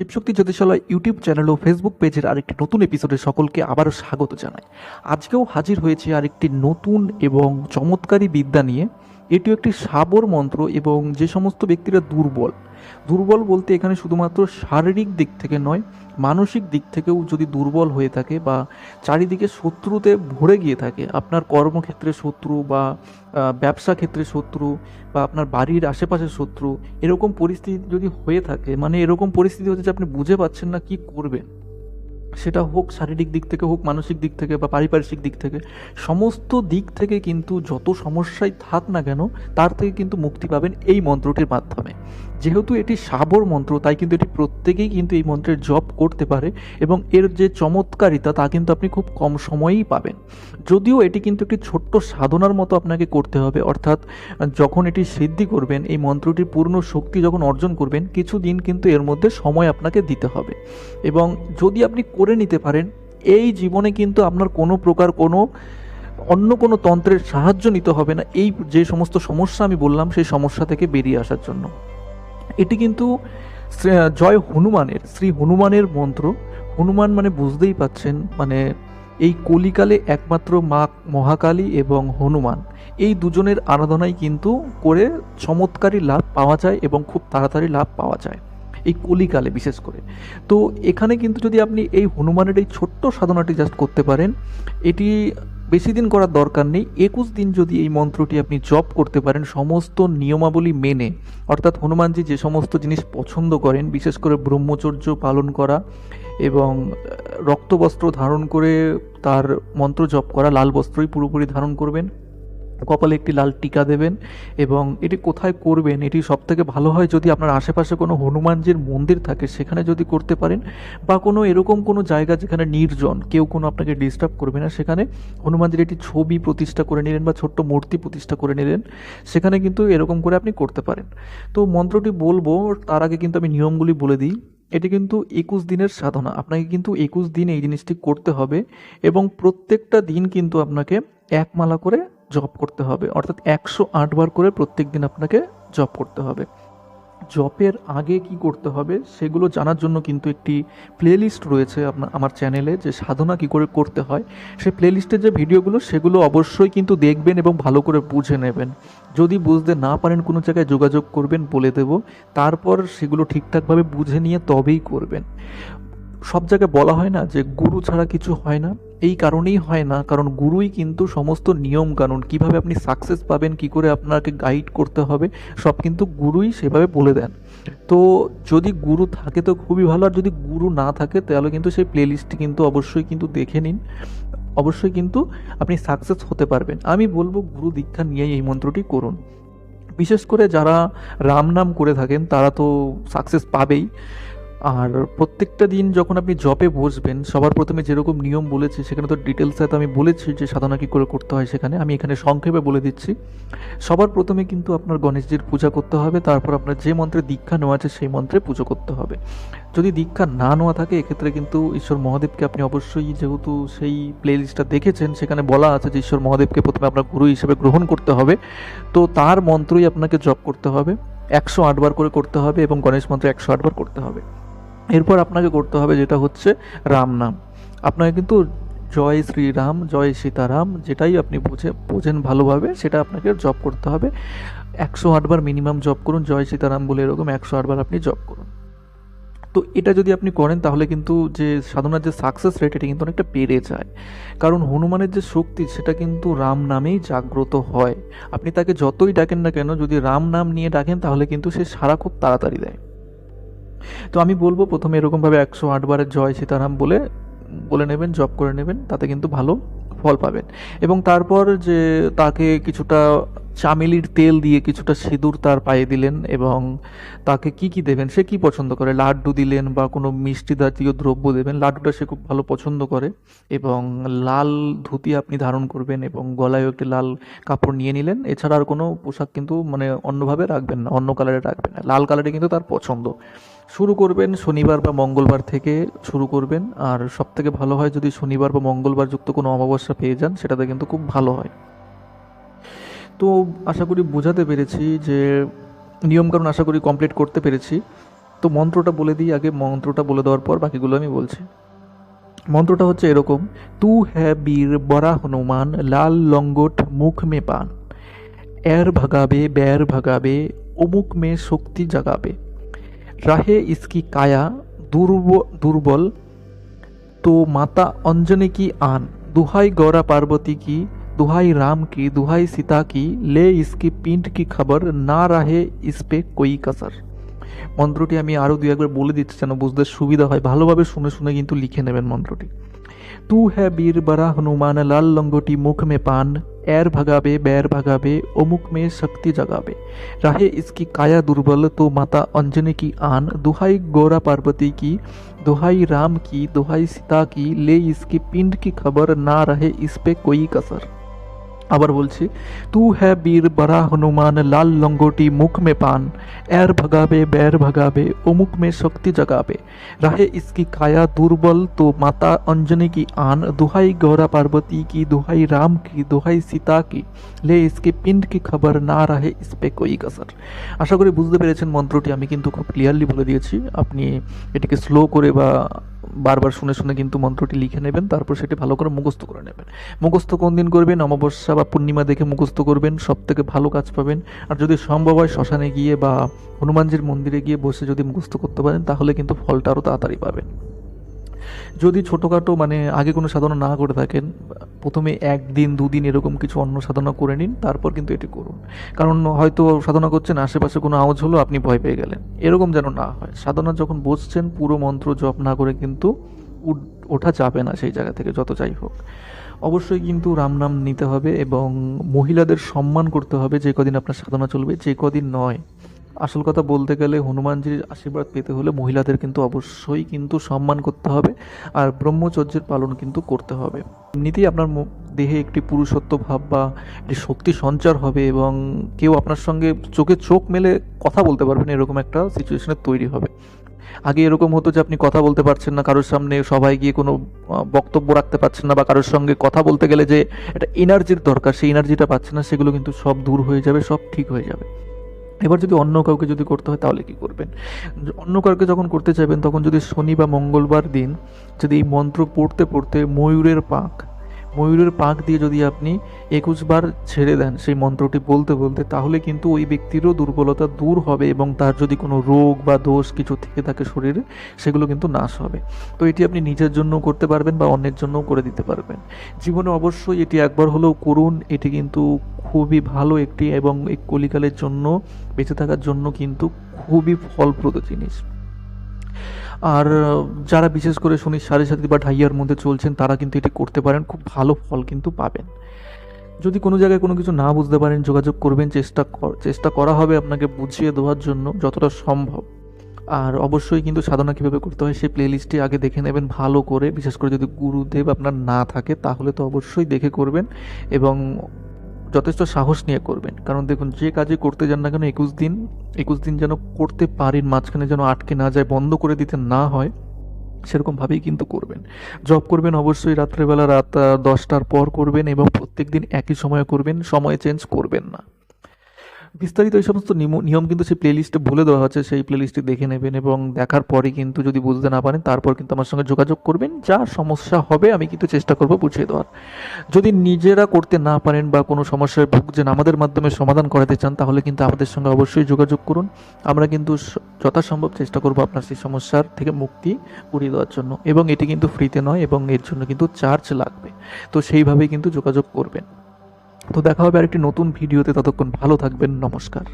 Shivshakti জ্যোতিষালয় YouTube channel ও Facebook পেজের আরেকটি নতুন এপিসোডে সকলকে আবারও স্বাগত জানাই। আজকেও হাজির হয়েছে আরেকটি নতুন এবং চমৎকারী বিদ্যা নিয়ে এটিও একটি সাবর মন্ত্র এবং যে সমস্ত ব্যক্তিরা দুর্বল দুর্বল বলতে এখানে শুধুমাত্র শারীরিক দিক থেকে নয়, মানসিক দিক থেকেও যদি দুর্বল হয়ে থাকে বা চারিদিকে শত্রুতে ভরে গিয়ে থাকে, আপনার কর্মক্ষেত্রে শত্রু বা ব্যবসা ক্ষেত্রে শত্রু বা আপনার বাড়ির আশেপাশে শত্রু, এরকম পরিস্থিতি যদি হয়ে থাকে মানে এরকম পরিস্থিতি হচ্ছে যে আপনি বুঝে পাচ্ছেন না কি করবেন। সেটা হোক শারীরিক দিক থেকে হোক, মানসিক দিক থেকে বা পারিপার্শ্বিক দিক থেকে, সমস্ত দিক থেকে কিন্তু যত সমস্যাই থাক না কেন, তার থেকে কিন্তু মুক্তি পাবেন এই মন্ত্রটির মাধ্যমে। যেহেতু এটি সাবর মন্ত্র, তাই কিন্তু এটি প্রত্যেকেই কিন্তু এই মন্ত্রের জপ করতে পারে এবং এর যে চমৎকারিতা, তা কিন্তু আপনি খুব কম সময়েই পাবেন। যদিও এটি কিন্তু একটি ছোট্ট সাধনার মতো আপনাকে করতে হবে, অর্থাৎ যখন এটি সিদ্ধি করবেন, এই মন্ত্রটির পূর্ণ শক্তি যখন অর্জন করবেন কিছু দিন কিন্তু এর মধ্যে সময় আপনাকে দিতে হবে। এবং যদি আপনি করে নিতে পারেন। এই জীবনে কিন্তু আপনার কোনো প্রকার কোনো, অন্য কোনো তন্ত্রের সাহায্য নিতে হবে না। এই যে সমস্ত সমস্যা আমি বললাম, সেই সমস্যা থেকে বেরিয়ে আসার জন্য। এটি কিন্তু জয় হনুমানের, শ্রী হনুমানের মন্ত্র। হনুমান মানে বুঝতেই পাচ্ছেন মানে এই কলিকালে একমাত্র মা মহাকালী এবং হনুমান। এই দুজনের আরাধনাই কিন্তু করে চমৎকারী লাভ পাওয়া যায় এবং খুব তাড়াতাড়ি লাভ পাওয়া যায়। এই কলিকালে বিশেষ করে। তো এখানে কিন্তু যদি আপনি এই হনুমানের এই ছোট্ট সাধনাটি জাস্ট করতে পারেন, এটি বেশি দিন করার দরকার নেই। একুশ দিন যদি এই মন্ত্রটি আপনি জপ করতে পারেন, সমস্ত নিয়মাবলী মেনে, অর্থাৎ হনুমানজি যে সমস্ত জিনিস পছন্দ করেন, বিশেষ করে ব্রহ্মচর্য পালন করা এবং রক্তবস্ত্র ধারণ করে তার মন্ত্র জপ করা, লাল বস্ত্রই পুরোপুরি ধারণ করবেন কপালে একটি লাল টিকা দেবেন এবং এটি কোথায় করবেন, এটি সব থেকে ভালো হয় যদি আপনার আশেপাশে কোনো হনুমানজির মন্দির থাকে, সেখানে যদি করতে পারেন বা কোনো এরকম কোনো জায়গা যেখানে নির্জন, কেউ কোনো আপনাকে ডিস্টার্ব করবে না, সেখানে হনুমানজির একটি ছবি প্রতিষ্ঠা করে নিলেন বা ছোট্ট মূর্তি প্রতিষ্ঠা করে নিলেন, সেখানে কিন্তু এরকম করে আপনি করতে পারেন। তো মন্ত্রটি বলব, তার আগে কিন্তু আমি নিয়মগুলি বলে দিই। এটি কিন্তু একুশ দিনের সাধনা, আপনাকে কিন্তু একুশ দিন এই জিনিসটি করতে হবে এবং প্রত্যেকটা দিন কিন্তু আপনাকে এক মালা করে জপ করতে হবে। অর্থাৎ একশো আট বার করে প্রত্যেক দিন আপনাকে জপ করতে হবে। জপের আগে কি করতে হবে সেগুলো জানার জন্য কিন্তু একটি প্লেলিস্ট রয়েছে আপনার আমার চ্যানেলে যে সাধনা কি করে করতে হয়। সেই প্লেলিস্টের যে ভিডিওগুলো সেগুলো অবশ্যই কিন্তু দেখবেন এবং ভালো করে বুঝে নেবেন। যদি বুঝতে না পারেন কোনো জায়গায় যোগাযোগ করবেন বলে দেব। তারপর সেগুলো ঠিকঠাকভাবে বুঝে নিয়ে তবেই করবেন। সব জায়গায় বলা হয় না যে গুরু ছাড়া কিছু হয় না। এই কারণেই হয় না, কারণ গুরুই কিন্তু সমস্ত নিয়ম কানুন, কীভাবে আপনি সাকসেস পাবেন, কি করে আপনাকে গাইড করতে হবে, সব কিন্তু গুরুই সেভাবে বলে দেন। তো যদি গুরু থাকে তো খুবই ভালো, আর যদি গুরু না থাকে তাহলে কিন্তু সেই প্লেলিস্টটি কিন্তু অবশ্যই কিন্তু দেখে নিন। অবশ্যই কিন্তু আপনি সাকসেস হতে পারবেন। আমি বলব গুরু দীক্ষা নিয়েই এই মন্ত্রটি করুন। বিশেষ করে যারা রাম নাম করে থাকেন তারা তো সাকসেস পাবেই। আর প্রত্যেকটা দিন যখন আপনি জপে বসবেন, সবার প্রথমে যেরকম নিয়ম বলেছি, সেখানে তো ডিটেলসে তো আমি বলেছি যে সাধনা কী করে করতে হয় সেখানে। আমি এখানে সংক্ষেপে বলে দিচ্ছি। সবার প্রথমে কিন্তু আপনার গণেশজির পূজা করতে হবে, তারপর আপনার যে মন্ত্রে দীক্ষা নেওয়া আছে, সেই মন্ত্রে পুজো করতে হবে। যদি দীক্ষা না নেওয়া থাকে, এক্ষেত্রে কিন্তু ঈশ্বর মহাদেবকে আপনি অবশ্যই যেহেতু সেই প্লে লিস্টটা দেখেছেন, সেখানে বলা আছে যে ঈশ্বর মহাদেবকে প্রথমে আপনার গুরু হিসেবে গ্রহণ করতে হবে। তো তার মন্ত্রই আপনাকে জপ করতে হবে, একশো আটবার করে করতে হবে এবং গণেশ মন্ত্র একশো আটবার করতে হবে। এরপর আপনাকে করতে হবে যেটা হচ্ছে রাম নাম। আপনাকে কিন্তু জয় শ্রীরাম, জয় সীতারাম যেটাই আপনি বুঝে, বোঝেন ভালোভাবে সেটা আপনাকে জপ করতে হবে। একশো আটবার মিনিমাম জপ করুন, জয় সীতারাম বলে এরকম একশো আটবার আপনি জপ করুন। তো এটা যদি আপনি করেন তাহলে কিন্তু যে সাধনার যে সাকসেস রেট এটা কিন্তু অনেকটা বেড়ে যায়। কারণ হনুমানের যে শক্তি সেটা কিন্তু রাম নামেই জাগ্রত হয়। আপনি তাকে যতই ডাকেন না কেন, যদি রাম নাম নিয়ে ডাকেন তাহলে কিন্তু সে সারা খুব তাড়াতাড়ি দেয়। তো আমি বলব প্রথমে এরকমভাবে একশো আটবারের জয় সীতারাম বলে বলে নেবেন জব করে নেবেন, তাতে কিন্তু ভালো ফল পাবেন। এবং তারপর যে তাকে কিছুটা চামেলির তেল দিয়ে কিছুটা সিঁদুর তার পায়ে দিলেন এবং তাকে কি কি দেবেন, সে কি পছন্দ করে? লাড্ডু দিলেন বা কোনো মিষ্টি জাতীয় দ্রব্য দেবেন, লাড্ডুটা সে খুব ভালো পছন্দ করে। এবং লাল ধুতি আপনি ধারণ করবেন এবং গলায়ও একটি লাল কাপড় নিয়ে নিলেন। এছাড়া আর কোনো পোশাক কিন্তু মানে অন্যভাবে রাখবেন না, অন্য কালারে রাখবেন না। লাল কালারে কিন্তু তার পছন্দ। শুরু করবেন শনিবার বা মঙ্গলবার থেকে শুরু করবেন। আর সব থেকে ভালো হয় যদি শনিবার বা মঙ্গলবার যুক্ত কোনো অমাবস্যা পেয়ে যান, সেটাতে কিন্তু খুব ভালো হয়। তো আশা করি বোঝাতে পেরেছি যে নিয়মকানুন আশা করি কমপ্লিট করতে পেরেছি। তো মন্ত্রটা বলে দিই আগে, মন্ত্রটা বলে দেওয়ার পর বাকিগুলো আমি বলছি। মন্ত্রটা হচ্ছে এরকম, তু হ্যাঁ বীর বরা হনুমান, লাল লঙ্গট মুখ মে পান। এর ভাগাবে ব্যার ভাগাবে, অমুক মে শক্তি জাগাবে। রাহে ইসকি কায়া দুর্বল, তো মাতা অঞ্জনে কি আন? দুহাই গৌরা পার্বতী কি? দুহাই রাম কি? দুহাই সীতা কি? লে ইসকি পিণ্ড কি খবর? না রাহে ইসপে কই কাসার মন্ত্রটি আমি আরও দু একবার বলে দিচ্ছি যেন বুঝতে সুবিধা হয়। ভালোভাবে শুনে শুনে কিন্তু লিখে নেবেন মন্ত্রটি। तू है बीरबरा हनुमान, लाल लंगोटी मुख में पान एर भगाबे बैर भगाबे ओमुख में शक्ति जगाबे रहे इसकी काया दुर्बल तो माता अंजनी की आन। दुहाई गौरा पार्वती की, दुहाई राम की, दुहाई सीता की, ले इसकी पिंड की खबर, ना रहे इस पे कोई कसर। আবার বলছি তু হ্যাঁ বীর বরা হনুমান লাল লঙ্গোটি মুখ মে পান এর ভগাবে ব্যার ভগাবে অমুক মে শক্তি জগাবে রাহে इसकी काया दुर्बल तो माता अंजनी की आन दुहाई गौरा पार्वती की दुहाई राम की दुहाई सीता की ले इसके पिंड की खबर না রাহে ইস পে কোই কাসার আশা করি বুঝতে পেরেছেন মন্ত্রটি আমি কিন্তু খুব ক্লিয়ারলি বলে দিয়েছি আপনি এটিকে স্লো করে বা বারবার শুনে শুনে কিন্তু মন্ত্রটি লিখে নেবেন, তারপর সেটি ভালো করে মুখস্থ করে নেবেন। মুখস্থ কোন দিন করবেন? অমাবস্যা বা পূর্ণিমা দেখে মুখস্থ করবেন সব থেকে ভালো কাজ পাবেন। আর যদি সম্ভব হয় শ্মশানে গিয়ে বা হনুমানজির মন্দিরে গিয়ে বসে যদি মুখস্থ করতে পারেন, তাহলে কিন্তু ফলটা আরও তাড়াতাড়ি পাবেন। যদি ছোটোখাটো মানে আগে কোনো সাধনা না করে থাকেন, প্রথমে একদিন, দুদিন এরকম কিছু অন্য সাধনা করে নিন, তারপর কিন্তু এটি করুন। কারণ হয়তো সাধনা করছেন, আশেপাশে কোনো আওয়াজ হলো, আপনি ভয় পেয়ে গেলেন। এরকম যেন না হয়। সাধনা যখন বসছেন, পুরো মন্ত্র জপ না করে কিন্তু ওঠা যাবে না সেই জায়গা থেকে, যত যাই হোক। অবশ্যই কিন্তু রাম নাম নিতে হবে এবং মহিলাদের সম্মান করতে হবে, যে কদিন আপনার সাধনা চলবে, যে কদিন নয়। আসল কথা বলতে গেলে হনুমানজির আশীর্বাদ পেতে হলে মহিলাদের কিন্তু অবশ্যই কিন্তু সম্মান করতে হবে আর ব্রহ্মচর্যের পালন কিন্তু করতে হবে। এমনিতেই আপনার দেহে একটি পুরুষত্ব ভাব বা একটি শক্তি সঞ্চার হবে এবং কেউ আপনার সঙ্গে চোখে চোখ মেলে কথা বলতে পারবেন এরকম একটা সিচুয়েশনের তৈরি হবে। আগে এরকম হতো যে আপনি কথা বলতে পারছেন না, কারোর সামনে সবাই গিয়ে কোনো বক্তব্য রাখতে পারছেন না বা কারোর সঙ্গে কথা বলতে গেলে যে একটা এনার্জির দরকার, সেই এনার্জিটা পাচ্ছেন না, সেগুলো কিন্তু সব দূর হয়ে যাবে, সব ঠিক হয়ে যাবে। এবার যদি অন্য কাউকে যদি করতে হয়, তাহলে কি করবেন? অন্য কাউকে যখন করতে চাইবেন, তখন যদি শনি বা মঙ্গলবার দিন যদি এই মন্ত্র পড়তে পড়তে ময়ূরের পাক ময়ূরের পাক দিয়ে যদি আপনি একুশ বার ছেড়ে দেন সেই মন্ত্রটি বলতে বলতে, তাহলে কিন্তু ওই ব্যক্তিরও দুর্বলতা দূর হবে এবং তার যদি কোনো রোগ বা দোষ কিছু থেকে থাকে শরীরে, সেগুলো কিন্তু নাশ হবে। তো এটি আপনি নিজের জন্য করতে পারবেন বা অন্যের জন্যও করে দিতে পারবেন। জীবনে অবশ্যই এটি একবার হলেও করুন, এটি কিন্তু খুবই ভালো একটি এবং এই কলিকালের জন্য, বেঁচে থাকার জন্য কিন্তু খুবই ফলপ্রদ জিনিস। আর যারা বিশেষ করে শনির সাড়ে সাথে বা ঢাইয়ার মধ্যে চলছেন, তারা কিন্তু এটি করতে পারেন। খুব ভালো ফল কিন্তু পাবেন। যদি কোনো জায়গায় কোনো কিছু না বুঝতে পারেন, যোগাযোগ করবেন, চেষ্টা চেষ্টা করা হবে আপনাকে বুঝিয়ে দেওয়ার জন্য যতটা সম্ভব। আর অবশ্যই কিন্তু সাধনা কীভাবে করতে হয় সেই প্লেলিস্টটি আগে দেখে নেবেন ভালো করে। বিশেষ করে যদি গুরুদেব আপনার না থাকে, তাহলে তো অবশ্যই দেখে করবেন। এবং যথেষ্ট সাহস নিয়ে করবেন। কারণ দেখুন, যে কাজে করতে যান না কেন, একুশ দিন একুশ দিন যেন করতে পারেন, মাঝখানে যেন আটকে না যায়, বন্ধ করে দিতে না হয়, সেরকমভাবেই কিন্তু করবেন। জব করবেন অবশ্যই, রাত্রেবেলা রাত দশটার পর করবেন এবং প্রত্যেক দিন একই সময়ে করবেন, সময় চেঞ্জ করবেন না। বিস্তারিত এই সমস্ত নিয়ম কিন্তু সেই প্লেলিস্টে বলে দেওয়া হচ্ছে, সেই প্লেলিস্টটি দেখে নেবেন এবং দেখার পরে কিন্তু যদি বুঝতে না পারেন, তারপর কিন্তু আমার সঙ্গে যোগাযোগ করবেন। যা সমস্যা হবে আমি কিন্তু চেষ্টা করব বুঝিয়ে দেওয়ার। যদি নিজেরা করতে না পারেন বা কোনো সমস্যায় ভুগছেন, আমাদের মাধ্যমে সমাধান করাতে চান, তাহলে কিন্তু আমাদের সঙ্গে অবশ্যই যোগাযোগ করুন। আমরা কিন্তু যথাসম্ভব চেষ্টা করব আপনার সেই সমস্যার থেকে মুক্তি করিয়ে দেওয়ার জন্য। এবং এটি কিন্তু ফ্রিতে নয় এবং এর জন্য কিন্তু চার্জ লাগবে। তো সেইভাবেই কিন্তু যোগাযোগ করবেন। তো দেখা হবে আরেকটি নতুন ভিডিওতে ততক্ষণ ভালো থাকবেন নমস্কার।